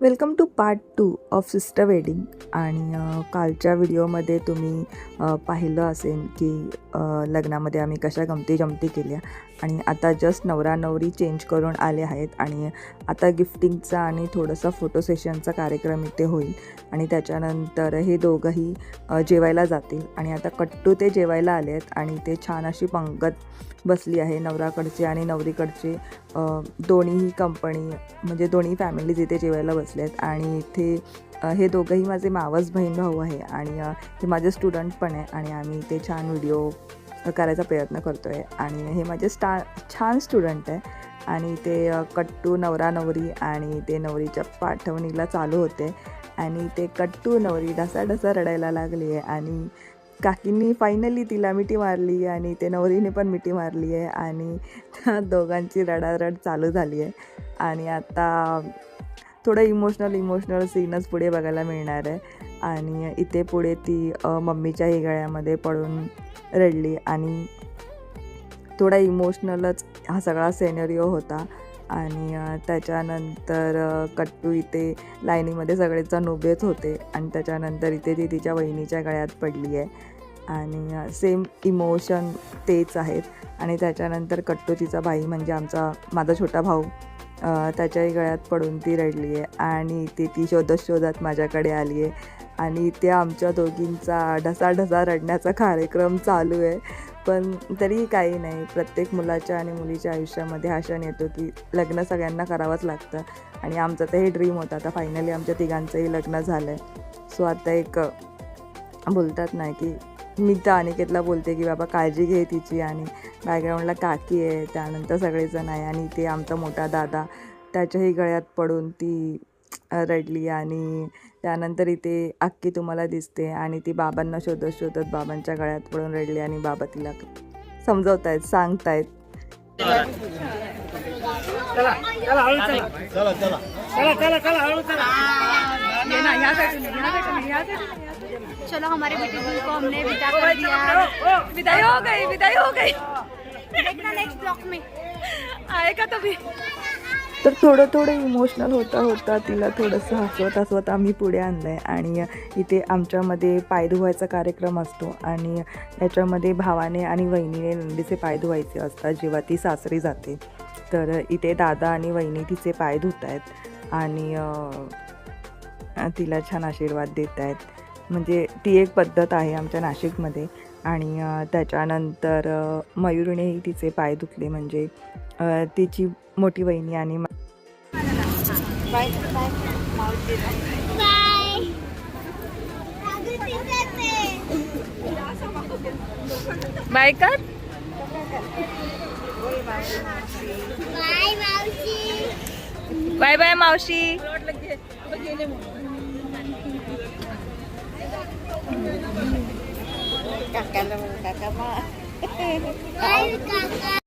Welcome to part two of sister wedding. आणि कालच्या व्हिडिओमध्ये तुम्ही पाहिलं असेल की लग्नामध्ये आम्ही कशा गमती जमती केल्या. आणि आता जस्ट नवरा नवरी चेंज करून आले आहेत आणि आता गिफ्टिंगचा आणि थोडंसं फोटो सेशनचा कार्यक्रम इथे होईल. आणि त्याच्यानंतर हे दोघंही जेवायला जातील. आणि आता कट्टू ते जेवायला आले आहेत आणि ते छान अशी पंगत बसली आहे नवराकडचे आणि नवरीकडचे. दोन्हीही कंपनी म्हणजे दोन्ही फॅमिलीज इथे जेवायला बसले आहेत आणि इथे हे दोघंही माझे मावस बहीण भाऊ आहे आणि हे माझे स्टुडंट पण आहे आणि आम्ही इथे छान व्हिडिओ करायचा प्रयत्न करतो आहे आणि हे माझे स्टा छान स्टुडंट आहे आणि ते कट्टू नवरा नवरी आणि ते नवरीच्या पाठवणीला चालू होते आणि ते कट्टू नवरी ढसा ढसा रडायला लागली आहे आणि काकींनी फायनली तिला मिठी मारली आणि ते नवरीने पण मिठी मारली आहे आणि त्या दोघांची रडारड चालू झाली आहे. आणि आता थोडं इमोशनल इमोशनल सीनच पुढे बघायला मिळणार आहे. आणि इथे पुढे ती मम्मीच्या हिगळ्यामध्ये पडून रडली आणि थोडा इमोशनलच हा सगळा सेनरिओ होता. आणि त्याच्यानंतर कट्टू इथे लाईनीमध्ये सगळेजण उभेच होते आणि त्याच्यानंतर इथे ती तिच्या वहिनीच्या गळ्यात पडली आहे. आणि सेम इमोशन तेच आहेत. आणि त्याच्यानंतर कट्टू तिचा भाई म्हणजे आमचा माझा छोटा भाऊ त्याच्याही गळ्यात पडून ती रडली आहे. आणि ती ती शोधत शोधत माझ्याकडे आली आहे. आणि ते आमच्या दोघींचा ढसा ढसा रडण्याचा कार्यक्रम चालू आहे. पण तरी काही नाही. प्रत्येक मुलाच्या आणि मुलीच्या आयुष्यामध्ये हा क्षण येतो की लग्न सगळ्यांना करावंच लागतं. आणि आमचं तर हे ड्रीम होतं. आता फायनली आमच्या तिघांचंही लग्न झालं आहे सो आता एक बोलतात ना की मी तर अनिकेतला बोलते की बाबा काळजी घे तिची आणि बॅकग्राऊंडला काकी आहे त्यानंतर सगळेजण आहे आणि ते आमचा मोठा दादा त्याच्याही गळ्यात पडून ती रडली आणि त्यानंतर इथे अक्की तुम्हाला दिसते आणि ती बाबांना शोधत शोधत बाबांच्या गळ्यात पडून रडली आणि बाबा तिला समजवतायत सांगतायत. चला चला. यहाँ यहाँ यहाँ। चलो हमारे बेटी दिल को हमने विदा कर दिया विदाई हो गई विदाई हो गई। देखना नेक्स्ट ब्लॉक में। आएगा तभी। तर थोडं थोडं इमोशनल होता होता तिला थोडंसं हसवत हसवत आम्ही पुढे आणलं आहे आणि इथे आमच्यामध्ये पाय धुवायचा कार्यक्रम असतो आणि याच्यामध्ये भावाने आणि वहिनीने नंदीचे पाय धुवायचे असतात जेव्हा ती सासरी जाते. तर इथे दादा आणि वहिनी तिचे पाय धुत आहेत आणि तिला छान आशीर्वाद देत आहेत म्हणजे ती एक पद्धत आहे आमच्या नाशिकमध्ये. आणि त्याच्यानंतर मयुरीनेही तिचे पाय धुतले म्हणजे तिची मोठी वहिनी आणि बाय बाय. बाय कर. बाय बाय मावशी काकाला काका